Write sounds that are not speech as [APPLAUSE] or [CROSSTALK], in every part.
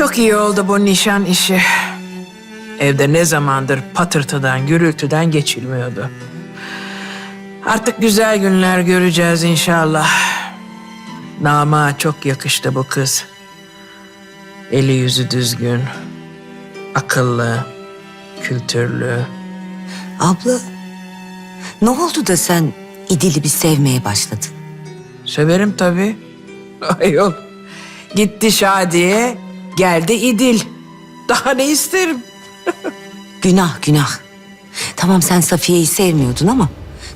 Çok iyi oldu bu nişan işi. Evde ne zamandır patırtıdan, gürültüden geçilmiyordu. Artık güzel günler göreceğiz inşallah. Nama çok yakıştı bu kız. Eli yüzü düzgün, akıllı, kültürlü. Abla, ne oldu da sen İdil'i bir sevmeye başladın? Severim tabii. [LAUGHS] Ayol. Gitti Şadiye, geldi İdil. Daha ne isterim? [LAUGHS] Günah, günah. Tamam sen Safiye'yi sevmiyordun ama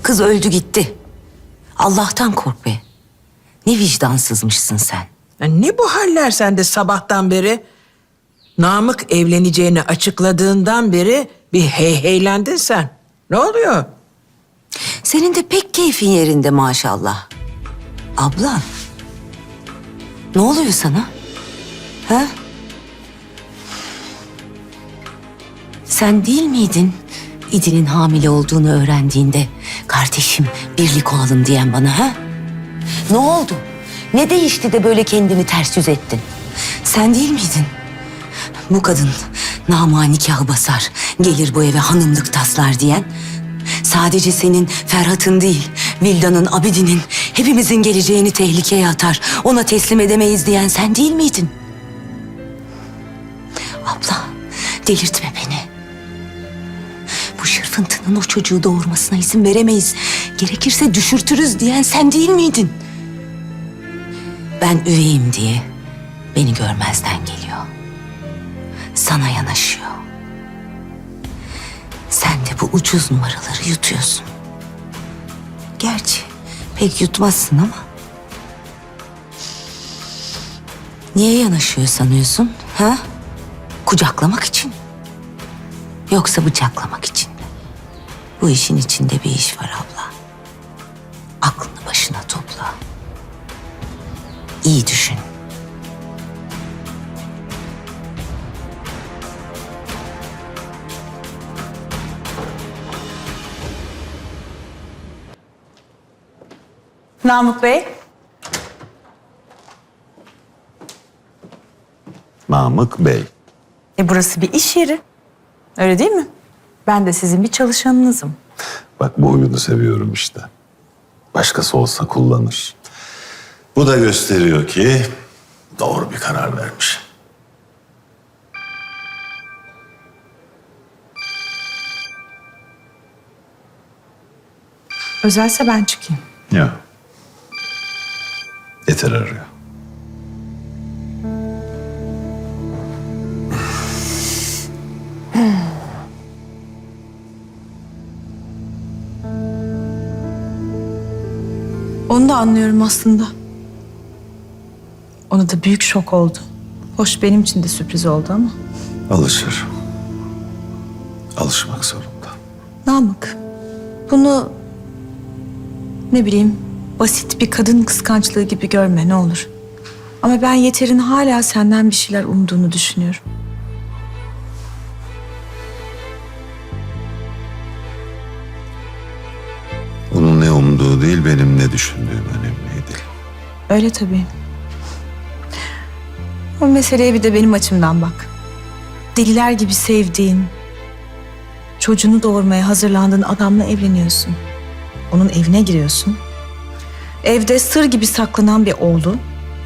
kız öldü gitti. Allah'tan kork be. Ne vicdansızmışsın sen. Ya ne bu haller sende sabahtan beri? Namık evleneceğini açıkladığından beri bir heyheylendin sen. Ne oluyor? Senin de pek keyfin yerinde maşallah. Abla, ne oluyor sana? Ha? Sen değil miydin İdil'in hamile olduğunu öğrendiğinde kardeşim birlik olalım diyen bana ha? Ne oldu? Ne değişti de böyle kendini ters yüz ettin? Sen değil miydin? Bu kadın nama nikah basar, gelir bu eve hanımlık taslar diyen. Sadece senin Ferhat'ın değil, Vildan'ın, Abidin'in, hepimizin geleceğini tehlikeye atar. Ona teslim edemeyiz diyen sen değil miydin? Abla, delirtme şırfıntının o çocuğu doğurmasına izin veremeyiz. Gerekirse düşürtürüz diyen sen değil miydin? Ben üveyim diye beni görmezden geliyor. Sana yanaşıyor. Sen de bu ucuz numaraları yutuyorsun. Gerçi pek yutmazsın ama. Niye yanaşıyor sanıyorsun? Ha? Kucaklamak için. Yoksa bıçaklamak için? Bu işin içinde bir iş var abla. Aklını başına topla. İyi düşün. Namık Bey. Namık Bey. E burası bir iş yeri. Öyle değil mi? Ben de sizin bir çalışanınızım. Bak bu oyunu seviyorum işte. Başkası olsa kullanır. Bu da gösteriyor ki doğru bir karar vermiş. Özelse ben çıkayım. Ya. Yeter arıyor. Da anlıyorum aslında. Ona da büyük şok oldu. Hoş benim için de sürpriz oldu ama. Alışır. Alışmak zorunda. Namık, bunu ne bileyim basit bir kadın kıskançlığı gibi görme ne olur. Ama ben Yeter'in hala senden bir şeyler umduğunu düşünüyorum. Umduğu değil benim ne düşündüğüm önemliydi. Öyle tabii. O meseleye bir de benim açımdan bak. Deliler gibi sevdiğin, çocuğunu doğurmaya hazırlandığın adamla evleniyorsun. Onun evine giriyorsun. Evde sır gibi saklanan bir oğlu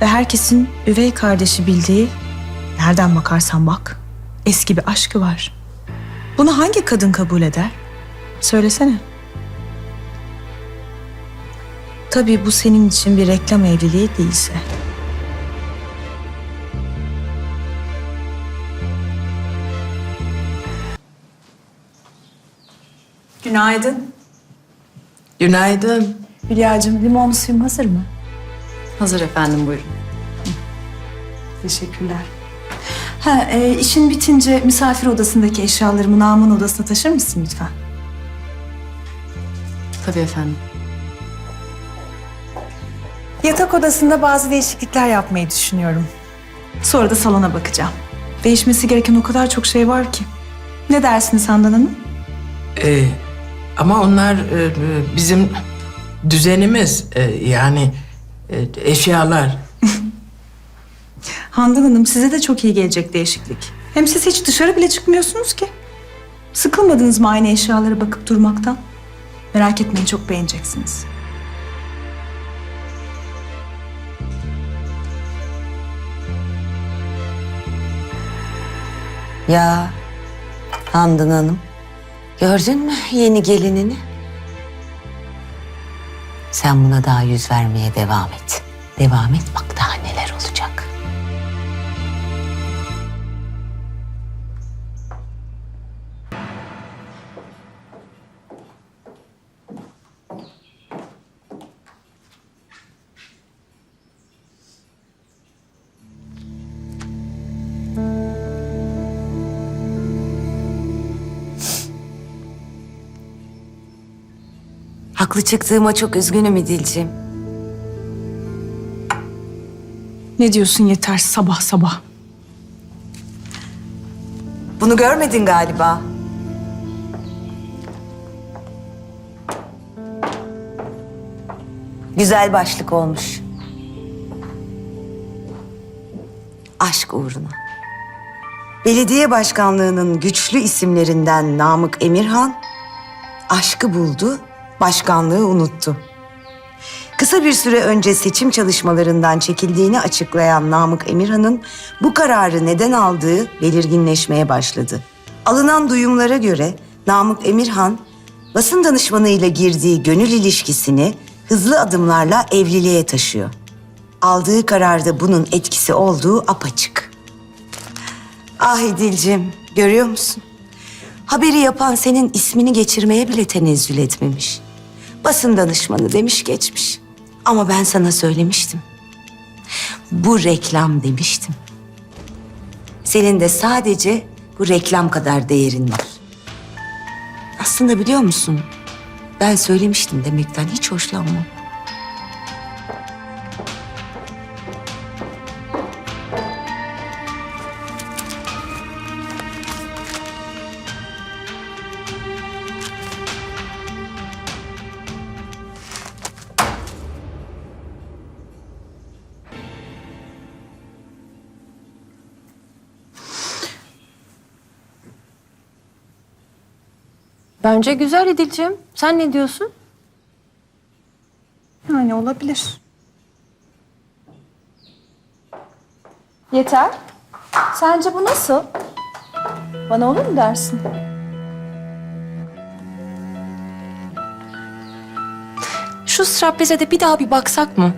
ve herkesin üvey kardeşi bildiği, nereden bakarsan bak, eski bir aşkı var. Bunu hangi kadın kabul eder? Söylesene. Tabii bu senin için bir reklam evliliği değilse. Günaydın. Günaydın. Hülya'cığım limon suyum hazır mı? Hazır efendim buyurun. Teşekkürler. Ha, e, işin bitince misafir odasındaki eşyalarımı Namın odasına taşır mısın lütfen? Tabii efendim. Yatak odasında bazı değişiklikler yapmayı düşünüyorum. Sonra da salona bakacağım. Değişmesi gereken o kadar çok şey var ki. Ne dersiniz Handan Hanım? Ee, ama onlar e, e, bizim düzenimiz. E, yani e, eşyalar. [LAUGHS] Handan Hanım size de çok iyi gelecek değişiklik. Hem siz hiç dışarı bile çıkmıyorsunuz ki. Sıkılmadınız mı aynı eşyalara bakıp durmaktan? Merak etmeyin çok beğeneceksiniz. Ya Handan Hanım. Gördün mü yeni gelinini? Sen buna daha yüz vermeye devam et. Devam et bak daha Haklı çıktığıma çok üzgünüm İdil'ciğim. Ne diyorsun yeter sabah sabah. Bunu görmedin galiba. Güzel başlık olmuş. Aşk uğruna. Belediye başkanlığının güçlü isimlerinden Namık Emirhan, aşkı buldu, başkanlığı unuttu. Kısa bir süre önce seçim çalışmalarından çekildiğini açıklayan Namık Emirhan'ın bu kararı neden aldığı belirginleşmeye başladı. Alınan duyumlara göre Namık Emirhan, basın danışmanıyla girdiği gönül ilişkisini hızlı adımlarla evliliğe taşıyor. Aldığı kararda bunun etkisi olduğu apaçık. Ah İdil'cim, görüyor musun? Haberi yapan senin ismini geçirmeye bile tenezzül etmemiş. Basın danışmanı demiş geçmiş. Ama ben sana söylemiştim. Bu reklam demiştim. Senin de sadece bu reklam kadar değerin var. Aslında biliyor musun? Ben söylemiştim demekten hiç hoşlanmam. Bence güzel İdil'ciğim. Sen ne diyorsun? Yani olabilir. Yeter. Sence bu nasıl? Bana olur mu dersin? Şu strapleze de bir daha bir baksak mı?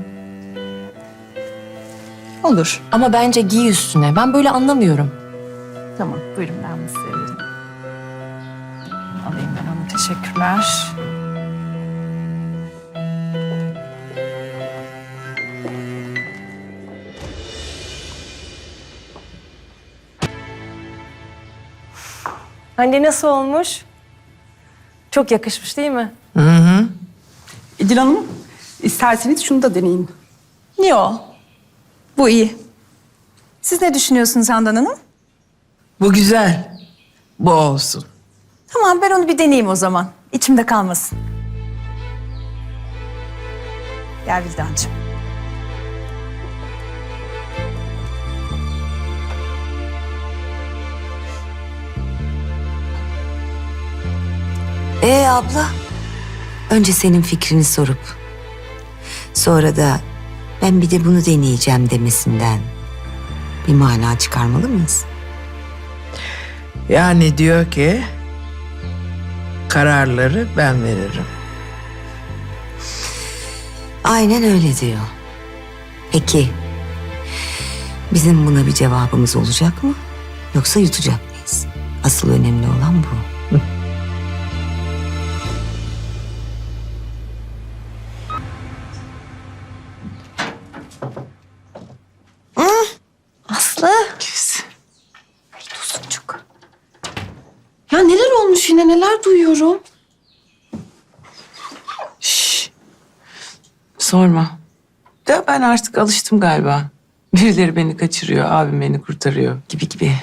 Olur. Ama bence giy üstüne. Ben böyle anlamıyorum. Tamam, buyurun ben bunu size vereyim. Alayım ben onu, teşekkürler. Anne nasıl olmuş? Çok yakışmış değil mi? İdil Hanım, isterseniz şunu da deneyin. Yo, bu iyi. Siz ne düşünüyorsunuz Handan Hanım? Bu güzel. Bu olsun. Tamam, ben onu bir deneyeyim o zaman. İçimde kalmasın. Gel Vildancığım. Ee abla, önce senin fikrini sorup sonra da ben bir de bunu deneyeceğim demesinden bir mana çıkarmalı mıyız? Yani diyor ki kararları ben veririm. Aynen öyle diyor. Peki, bizim buna bir cevabımız olacak mı? Yoksa yutacak mıyız? Asıl önemli olan bu. Aslı. Ya neler duyuyorum. Sorma. Da ben artık alıştım galiba. Birileri beni kaçırıyor, abim beni kurtarıyor gibi gibi.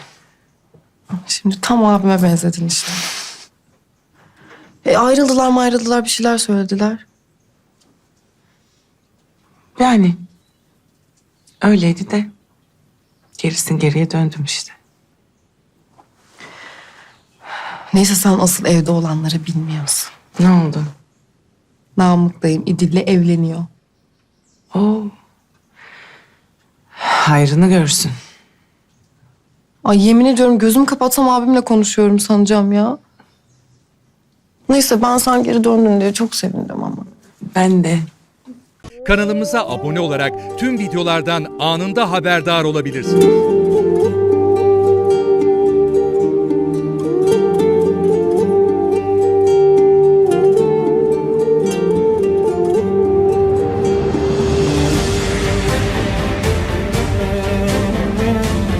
Şimdi tam abime benzedin işte. E, ayrıldılar mı ayrıldılar bir şeyler söylediler. Yani öyleydi de Gerisin geriye döndüm işte. Neyse sen asıl evde olanları bilmiyorsun. Ne oldu? Namık dayım İdil'le evleniyor. Oo. Hayrını görsün. Ay yemin ediyorum gözüm kapatsam abimle konuşuyorum sanacağım ya. Neyse ben sen geri döndün diye çok sevindim ama. Ben de. Kanalımıza abone olarak tüm videolardan anında haberdar olabilirsiniz.